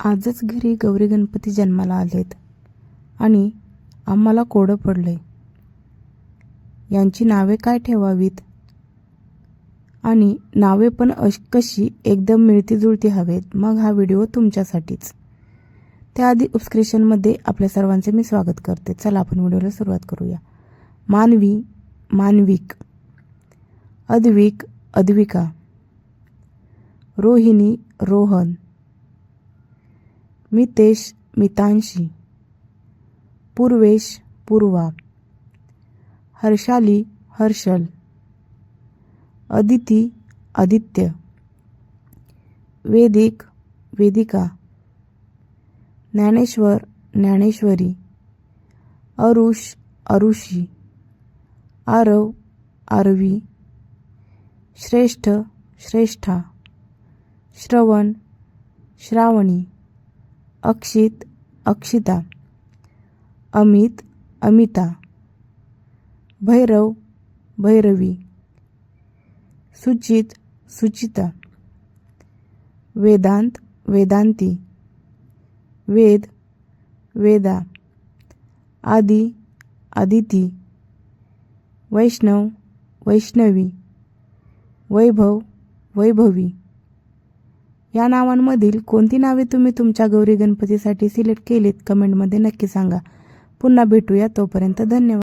आजच घरी गौरी गणपती जन्माला आलेत आणि आम्हाला कोडं पडलंय. यांची नावे काय ठेवावीत? आणि नावे पण अश कशी एकदम मिळती जुळती हवेत मग हा व्हिडिओ तुमच्यासाठीच. त्याआधी उपस्क्रिप्शनमध्ये आपल्या सर्वांचे मी स्वागत करते. चला आपण व्हिडिओला सुरुवात करूया. मानवी मानविक. अद्विक अद्विका. रोहिणी रोहन. मितेश मितांशी पूर्वेश पूर्वा हर्षाली हर्षल अदिती आदित्य वेदिक वेदिका ज्ञानेश्वर ज्ञानेश्वरी अरुष अरुषी आरव आरवी श्रेष्ठ श्रेष्ठा श्रवण श्रावणी अक्षित अक्षिता अमित अमिता भैरव भैरवी सुचित सुचिता वेदांत वेदांती वेद वेदा आदी आदिती वैष्णव वैष्णवी वैभव वैभवी. या नावांमधील कोणती नावे तुम्ही तुमच्या गौरी गणपतीसाठी सिलेक्ट केलीत कमेंटमध्ये नक्की सांगा. पुन्हा भेटूया तोपर्यंत धन्यवाद.